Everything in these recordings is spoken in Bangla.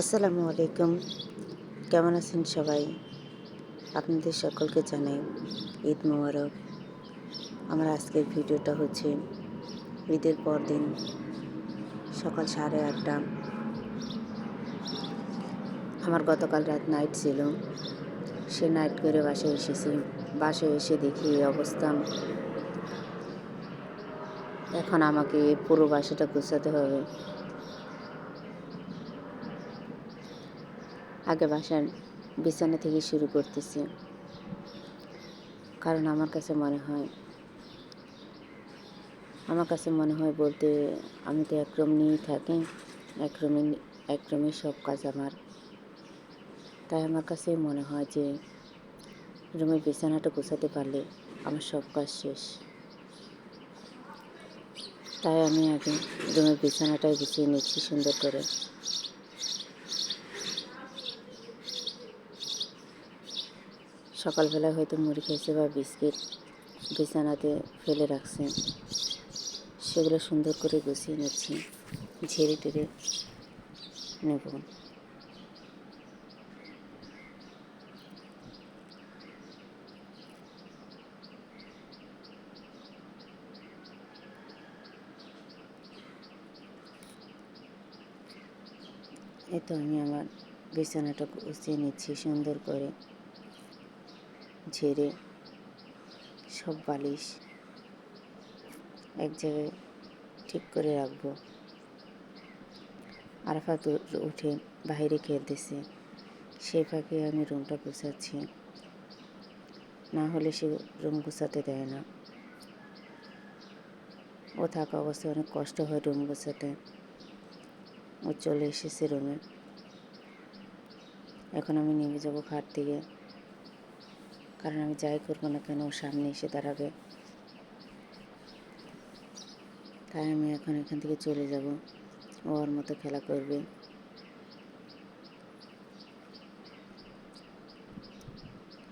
আসসালামু আলাইকুম। কেমন আছেন সবাই? আপনাদের সকলকে জানাই ঈদ মোবারক। আমার আজকের ভিডিওটা হচ্ছে ঈদের পর দিন সকাল সাড়ে আটটা। আমার গতকাল রাত নাইট ছিল। সে নাইট করে বাসায় এসেছি। বাসায় এসে দেখি অবস্থা। এখন আমাকে পুরো বাসাটা গুছাতে হবে। আগে বাসার বিছানা থেকে শুরু করতেছি। কারণ আমার কাছে মনে হয়, আমার কাছে মনে হয় বলতে আমি তো এক রুম নিয়েই থাকি, এক রুমে এক সব কাজ আমার। তাই আমার কাছে মনে হয় যে রুমের বিছানাটা গোছাতে পারলে আমার সব কাজ শেষ। তাই আমি আগে রুমের বিছানাটাই গুছিয়ে নিচ্ছি সুন্দর করে। সকালবেলায় হয়তো মুড়ি খেয়েছে বা বিস্কিট বিছানাতে ফেলে রাখছে। সেগুলো সুন্দর করে গুছিয়ে নিচ্ছি। ঝেড়ে টেড়ে নেব। এই তো আমি আমার বিছানাটা গুছিয়ে নিচ্ছি সুন্দর করে। ঝেড়ে সব বালিশ এক জায়গায় ঠিক করে রাখব। আরাফাত উঠে বাইরে খেলতেছে সেই ফাঁকে আমি রুমটা গুছাচ্ছি। না হলে সে রুম গুছাতে দেয় না। ও থাকা অবস্থায় অনেক কষ্ট হয় রুম গুছাতে। ও চলে এসেছে রুমে। এখন আমি নেমে যাব খাট থেকে। কারণ আমি যাই করব না কেন ওর সামনে এসে দাঁড়াবে। তাই আমি এখন এখান থেকে চলে যাব। ওর মতো খেলা করবে।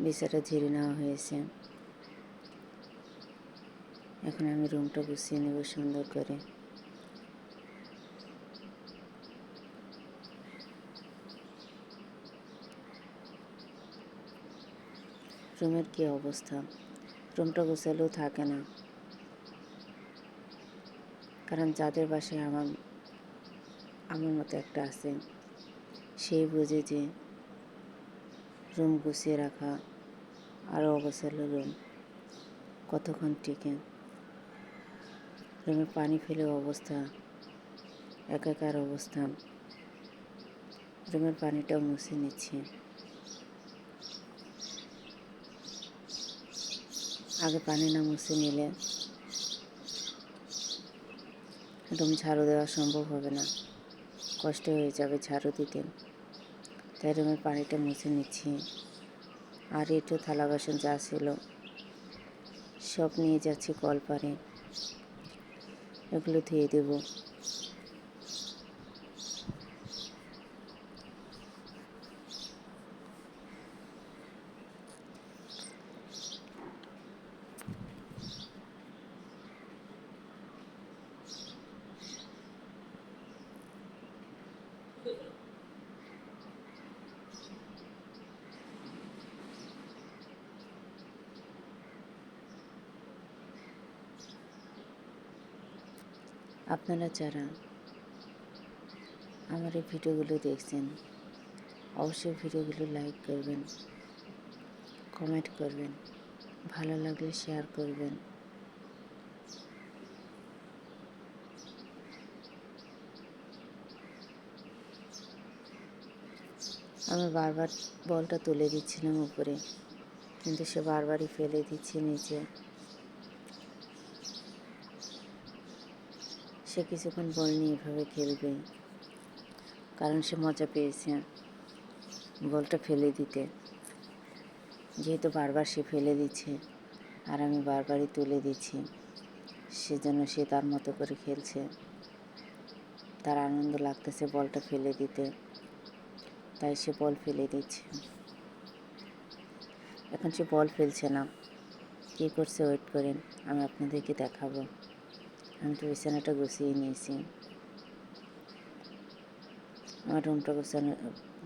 বিছাটা ঝেড়ে নেওয়া হয়েছে। এখন আমি রুমটা গুছিয়ে নেব সুন্দর করে। রুমের কী অবস্থা? রুমটা গোছালেও থাকে না। কারণ যাদের বাসায় আমার আমার মতো একটা আছে সেই বোঝে যে রুম গুছিয়ে রাখা আরও অগোছালো রুম কতক্ষণ টিকে? রুমে পানি ফেলে অবস্থা, একাকার অবস্থা। রুমের পানিটাও মুছে নিচ্ছি। আগে পানি না মুছে নিলে একদম ঝাড়ু দেওয়া সম্ভব হবে না। কষ্ট হয়ে যাবে ঝাড়ু দিতে। তাই রুমের পানিটা মুছে নিচ্ছি। আর একটু থালা বাসন যা ছিল সব নিয়ে যাচ্ছি কল পারে এগুলো ধুয়ে দেবো। আপনারা যারা আমার এই ভিডিওগুলো দেখছেন, অবশ্যই ভিডিওগুলো লাইক করবেন কমেন্ট করবেন, ভালো লাগলে শেয়ার করবেন। আমি বারবার বলটা তুলে দিচ্ছিলাম উপরে, কিন্তু সে বারবারই ফেলে দিচ্ছে নিচে। সে কিছুক্ষণ বল নিয়ে এভাবে খেলবে। কারণ সে মজা পেয়েছে। বলটা ফেলে দিতে। যেহেতু বারবার সে ফেলে দিচ্ছে, আর আমি বারবারই তুলে দিচ্ছি, সেজন্য সে তার মতো করে খেলছে। তার আনন্দ লাগতেছে বলটা ফেলে দিতে। তাই সে বল ফেলে দিচ্ছে। এখন সে বল ফেলছে না। কী করছে? ওয়েট করেন। আমি আপনাদেরকে দেখাবো। আমি তো বিছানাটা গুছিয়ে নিয়েছি আমার রুমটা গোছানো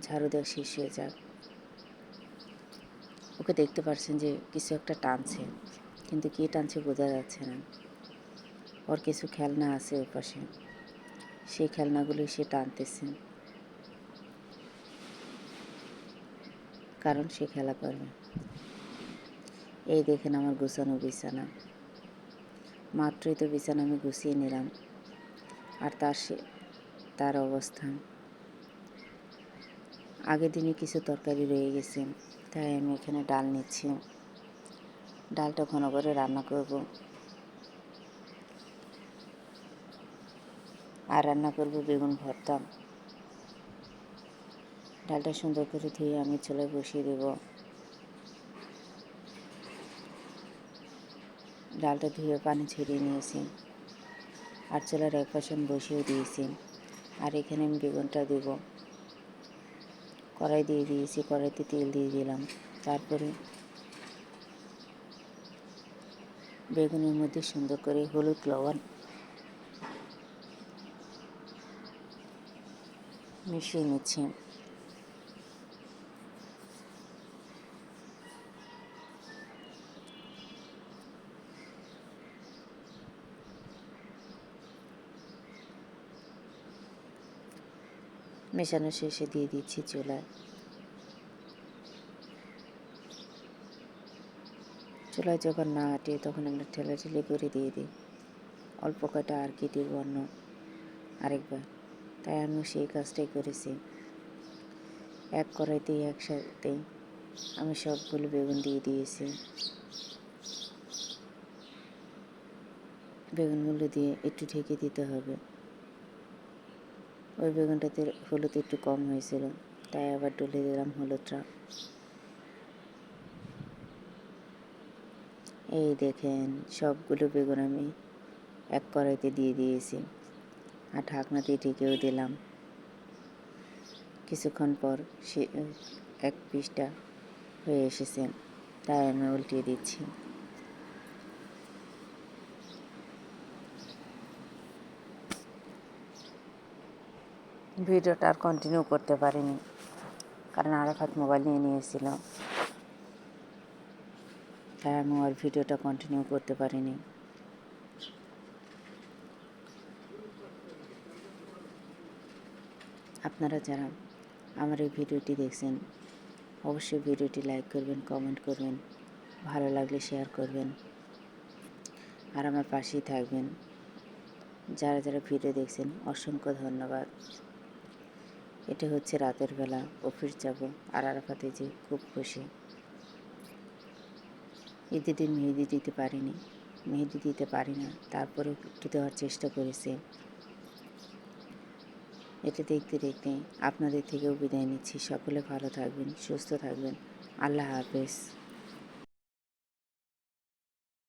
ঝাড়ু দেওয়া শেষ হয়ে যাক ওকে দেখতে পারছেন যে কিছু একটা টানছে কিন্তু কী টানছে বোঝা যাচ্ছে না ওর কিছু খেলনা আছে ওর পাশে সেই খেলনাগুলো সে টানতেছে কারণ সে খেলা করবে এই দেখেন আমার গুছানো বিছানা মাত্রই তো বিছানা আমি গুছিয়ে নিলাম। আর তার সে, তার অবস্থান আগের দিনে কিছু তরকারি রয়ে গেছে, তাই আমি এখানে ডাল নিচ্ছি। ডালটা ঘন করে রান্না করব। আর রান্না করব বেগুন ভর্তা। ডালটা সুন্দর করে ধুয়ে আমি চুলায় বসিয়ে দেব। ডালটা ধুয়ে পানি ছেড়িয়ে নিয়েছি। আর চুলার এক পাশে বসিয়ে দিয়েছি। আর এখানে আমি বেগুনটা দেব। কড়াই দিয়ে দিয়েছি, কড়াইতে তেল দিয়ে দিলাম। তারপরে বেগুনের মধ্যে সুন্দর করে হলুদ লবণ মিশিয়ে নিচ্ছি। মেশানো শেষে দিয়ে দিচ্ছি চুলায়। চুলায় যখন না আটে তখন আমরা ঠেলা ঠেলাঠেলি করে দিয়ে দিই। অল্প কটা আর কি দিব অন্য আরেকবার। তাই আমি সেই কাজটাই করেছি। এক কড়াইতেই একসাথেই আমি সবগুলো বেগুন দিয়ে দিয়েছি। বেগুনগুলো দিয়ে একটু ঢেকে দিতে হবে। ওই বেগুনটাতে হলুদ একটু কম হয়েছিল, তাই আবার ডলে দিলাম হলুদটা। এই দেখেন, সবগুলো বেগুন আমি এক কড়াইতে দিয়ে দিয়েছি, আর ঢাকনা দিয়ে ঢেকেও দিলাম। কিছুক্ষণ পর সে এক পিসটা হয়ে এসেছে, তাই আমি উল্টিয়ে দিচ্ছি। ভিডিওটা আর কন্টিনিউ করতে পারিনি। কারণ আরাফাত মোবাইল নিয়ে নিয়েছিল তাই আমি আর ভিডিওটা কন্টিনিউ করতে পারিনি। আপনারা যারা আমার এই ভিডিওটি দেখছেন, অবশ্যই ভিডিওটি লাইক করবেন কমেন্ট করবেন, ভালো লাগলে শেয়ার করবেন, আর আমার পাশেই থাকবেন। যারা যারা ভিডিও দেখছেন, অসংখ্য ধন্যবাদ। এটা হচ্ছে রাতের বেলা অফিস যাব। আর আরাফাতে যে খুব খুশি। ঈদের দিন মেহেদি দিতে পারিনি। মেহেদি দিতে পারি না। তারপরে একটু দেওয়ার চেষ্টা করেছে। এটা দেখতে দেখতে আপনাদের থেকেও বিদায় নিচ্ছি। সকলে ভালো থাকবেন, সুস্থ থাকবেন। আল্লাহ হাফেজ।